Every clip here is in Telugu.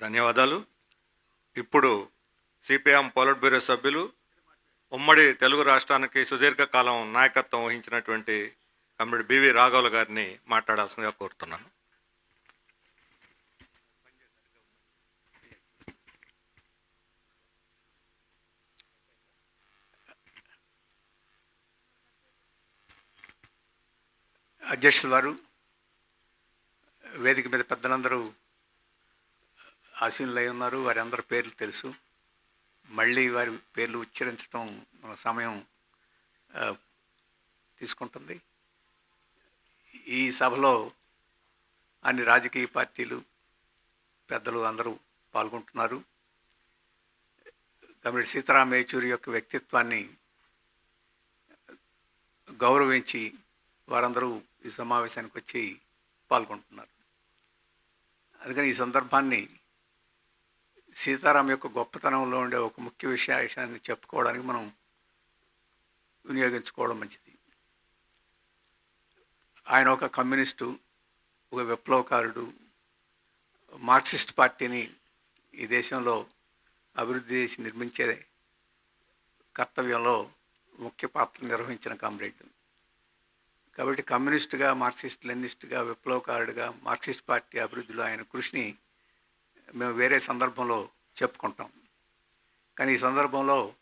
ధన్యవాదాలు. ఇప్పుడు సిపిఎం పోలిట్ బ్యూరో సభ్యులు ఉమ్మడి తెలుగు రాష్ట్రానికి సుదీర్ఘకాలం నాయకత్వం వహించినటువంటి కమ్రేడ్ బివి రాఘవులు గారిని మాట్లాడాల్సిందిగా కోరుతున్నాను. అధ్యక్షుల వారు వేదిక మీద పెద్దలందరూ ఆసీనులై ఉన్నారు. వారి అందరి పేర్లు తెలుసు. మళ్ళీ వారి పేర్లు ఉచ్చరించడం మన సమయం తీసుకుంటుంది. ఈ సభలో అన్ని రాజకీయ పార్టీలు పెద్దలు అందరూ పాల్గొంటున్నారు. కమిడి సీతారాం యేచూరి యొక్క వ్యక్తిత్వాన్ని గౌరవించి వారందరూ ఈ సమావేశానికి వచ్చి పాల్గొంటున్నారు. అందుకని ఈ సందర్భాన్ని సీతారాం యొక్క గొప్పతనంలో ఉండే ఒక ముఖ్య విషయాన్ని చెప్పుకోవడానికి మనం వినియోగించుకోవడం మంచిది. ఆయన ఒక కమ్యూనిస్టు ఒక విప్లవకారుడు మార్క్సిస్ట్ పార్టీని ఈ దేశంలో అభివృద్ధి చేసి నిర్మించే కర్తవ్యంలో ముఖ్య పాత్ర నిర్వహించిన కామ్రేడ్. కాబట్టి కమ్యూనిస్టుగా మార్క్సిస్ట్ లెనిస్టుగా విప్లవకారుడిగా మార్క్సిస్ట్ పార్టీ అభివృద్ధిలో ఆయన కృషిని మేము వేరే సందర్భంలో చెప్పుకుంటాం. కానీ ఈ సందర్భంలో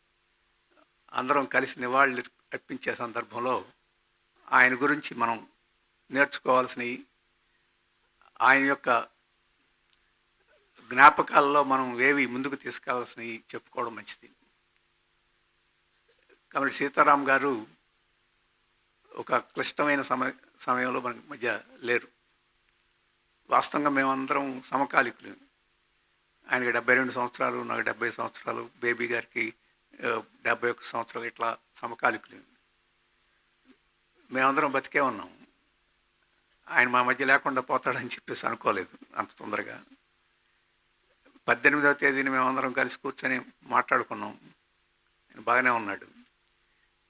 అందరం కలిసి నివాళులు అర్పించే సందర్భంలో ఆయన గురించి మనం నేర్చుకోవాల్సినవి ఆయన యొక్క జ్ఞాపకాల్లో మనం ఏవి ముందుకు తీసుకెళ్ళాల్సినవి చెప్పుకోవడం మంచిది. కాబట్టి సీతారాం గారు ఒక క్లిష్టమైన సమయ సమయంలో మన మధ్య లేరు. వాస్తవంగా మేమందరం సమకాలికులు. ఆయనకి డెబ్బై రెండు సంవత్సరాలు నాకు డెబ్బై సంవత్సరాలు బేబీ గారికి డెబ్బై ఒక్క సంవత్సరాలు ఇట్లా సమకాలికులు. మేమందరం బతికే ఉన్నాం. ఆయన మా మధ్య లేకుండా పోతాడని చెప్పేసి అనుకోలేదు అంత తొందరగా. పద్దెనిమిదవ తేదీని మేమందరం కలిసి కూర్చొని మాట్లాడుకున్నాం. ఆయన బాగానే ఉన్నాడు.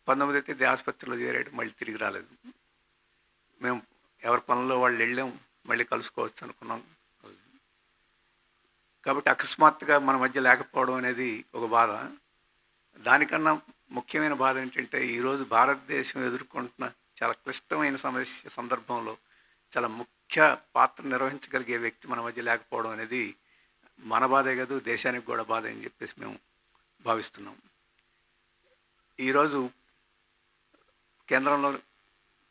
పంతొమ్మిదవ తేదీ ఆసుపత్రిలో చేరాడు మళ్ళీ తిరిగి రాలేదు. మేము ఎవరి పనుల్లో వాళ్ళు వెళ్ళాం మళ్ళీ కలుసుకోవచ్చు అనుకున్నాం. కాబట్టి అకస్మాత్తుగా మన మధ్య లేకపోవడం అనేది ఒక బాధ. దానికన్నా ముఖ్యమైన బాధ ఏంటంటే ఈరోజు భారతదేశం ఎదుర్కొంటున్న చాలా క్లిష్టమైన సమస్య సందర్భంలో చాలా ముఖ్య పాత్ర నిర్వహించగలిగే వ్యక్తి మన మధ్య లేకపోవడం అనేది మన బాధే కాదు దేశానికి కూడా బాధ అని చెప్పేసి మేము భావిస్తున్నాం. ఈరోజు కేంద్రంలో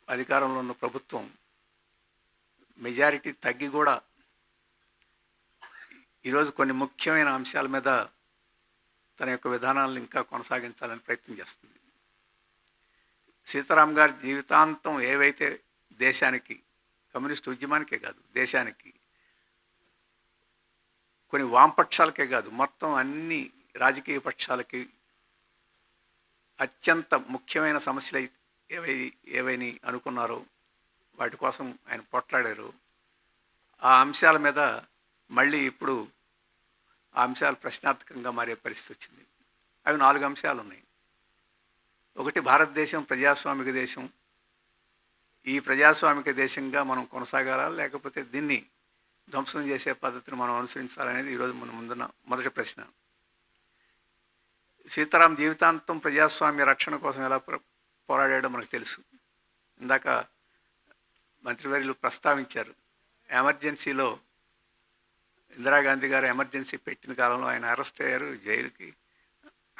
అధికారంలో ఉన్న ప్రభుత్వం మెజారిటీ తగ్గి కూడా ఈరోజు కొన్ని ముఖ్యమైన అంశాల మీద తన యొక్క విధానాలను ఇంకా కొనసాగించాలని ప్రయత్నం చేస్తుంది. సీతారాం గారి జీవితాంతం ఏవైతే దేశానికి కమ్యూనిస్ట్ ఉద్యమానికే కాదు దేశానికి కొన్ని వామపక్షాలకే కాదు మొత్తం అన్ని రాజకీయ పక్షాలకి అత్యంత ముఖ్యమైన సమస్యలు ఏవై ఏవైని అనుకున్నారో వాటి కోసం ఆయన పోట్లాడారు ఆ అంశాల మీద మళ్ళీ ఇప్పుడు ఆ అంశాలు ప్రశ్నార్థకంగా మారే పరిస్థితి వచ్చింది. అవి నాలుగు అంశాలు ఉన్నాయి. ఒకటి భారతదేశం ప్రజాస్వామిక దేశం. ఈ ప్రజాస్వామిక దేశంగా మనం కొనసాగాలా? లేకపోతే దీన్ని ధ్వంసం చేసే పద్ధతిని మనం అనుసరించాలనేది ఈరోజు మన ముందున్న మొదటి ప్రశ్న. సీతారాం జీవితాంతం ప్రజాస్వామ్య రక్షణ కోసం ఎలా పోరాడాడో మనకు తెలుసు. ఇందాక మంత్రివర్యులు ప్రస్తావించారు. ఎమర్జెన్సీలో ఇందిరాగాంధీ గారు ఎమర్జెన్సీ పెట్టిన కాలంలో ఆయన అరెస్ట్ అయ్యారు జైలుకి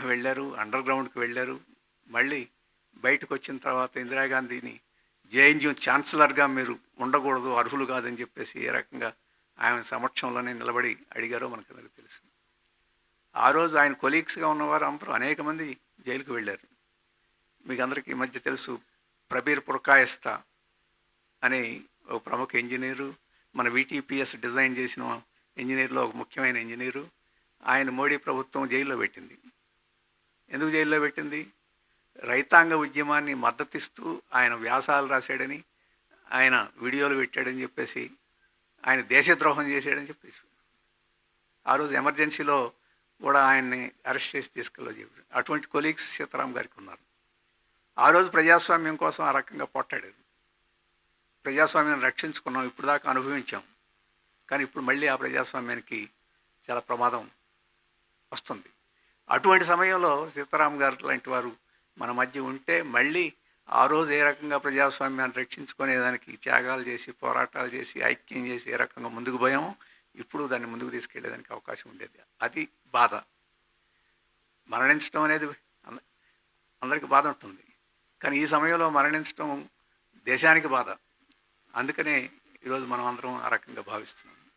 వెళ్ళారు అండర్ గ్రౌండ్కి వెళ్ళారు. మళ్ళీ బయటకు వచ్చిన తర్వాత ఇందిరాగాంధీని జేఎన్యూ ఛాన్సలర్గా మీరు ఉండకూడదు అర్హులు కాదని చెప్పేసి ఏ రకంగా ఆయన సమక్షంలోనే నిలబడి అడిగారో మనకు అందరికీ తెలుసు. ఆ రోజు ఆయన కొలీగ్స్గా ఉన్నవారు అందరూ అనేక మంది జైలుకు వెళ్ళారు. మీకు అందరికీ ఈ మధ్య తెలుసు ప్రబీర్ పురకాయస్తా అనే ఒక ప్రముఖ ఇంజనీరు మన విటిపిఎస్ డిజైన్ చేసిన ఇంజనీర్లో ఒక ముఖ్యమైన ఇంజనీరు. ఆయన మోడీ ప్రభుత్వం జైల్లో పెట్టింది. ఎందుకు జైల్లో పెట్టింది? రైతాంగ ఉద్యమాన్ని మద్దతిస్తూ ఆయన వ్యాసాలు రాశాడని ఆయన వీడియోలు పెట్టాడని చెప్పేసి ఆయన దేశద్రోహం చేశాడని చెప్పేసి. ఆ రోజు ఎమర్జెన్సీలో కూడా ఆయన్ని అరెస్ట్ చేసి తీసుకెళ్ళి చెప్పారు అటువంటి కొలీగ్స్ సీతారాం గారికి ఉన్నారు. ఆ రోజు ప్రజాస్వామ్యం కోసం ఆ రకంగా పోట్లాడారు. ప్రజాస్వామ్యాన్ని రక్షించుకున్నాం ఇప్పుడు దాకా అనుభవించాం. కానీ ఇప్పుడు మళ్ళీ ఆ ప్రజాస్వామ్యానికి చాలా ప్రమాదం వస్తుంది. అటువంటి సమయంలో సీతారాం గారు లాంటి వారు మన మధ్య ఉంటే మళ్ళీ ఆ రోజు ఏ రకంగా ప్రజాస్వామ్యాన్ని రక్షించుకునేదానికి త్యాగాలు చేసి పోరాటాలు చేసి ఐక్యం చేసి ఏ రకంగా ముందుకు పోయామో ఇప్పుడు దాన్ని ముందుకు తీసుకెళ్ళేదానికి అవకాశం ఉండేది. అది బాధ. మరణించడం అనేది అంద- అందరికీ బాధ ఉంటుంది. కానీ ఈ సమయంలో మరణించడం దేశానికి బాధ. అందుకనే ఈరోజు మనం అందరం ఆ రకంగా భావిస్తున్నాం.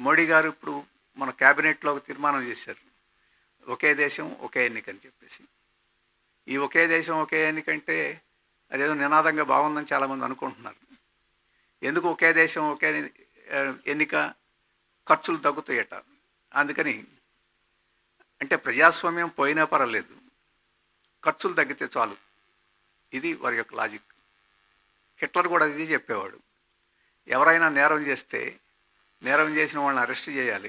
మోడీ గారు ఇప్పుడు మన క్యాబినెట్లో ఒక తీర్మానం చేశారు. ఒకే దేశం ఒకే ఎన్నిక అని చెప్పేసి. ఈ ఒకే దేశం ఒకే ఎన్నికంటే అదేదో నినాదంగా బాగుందని చాలామంది అనుకుంటున్నారు. ఎందుకు ఒకే దేశం ఒకే ఎన్నిక ఖర్చులు తగ్గుతాయట? అందుకని అంటే ప్రజాస్వామ్యం పోయినా పర్వాలేదు. ఖర్చులు తగ్గితే చాలు. ఇది వారి యొక్క లాజిక్. హిట్లర్ కూడా ఇది చెప్పేవాడు. ఎవరైనా నేరం చేస్తే నేరం చేసిన వాళ్ళని అరెస్ట్ చేయాలి.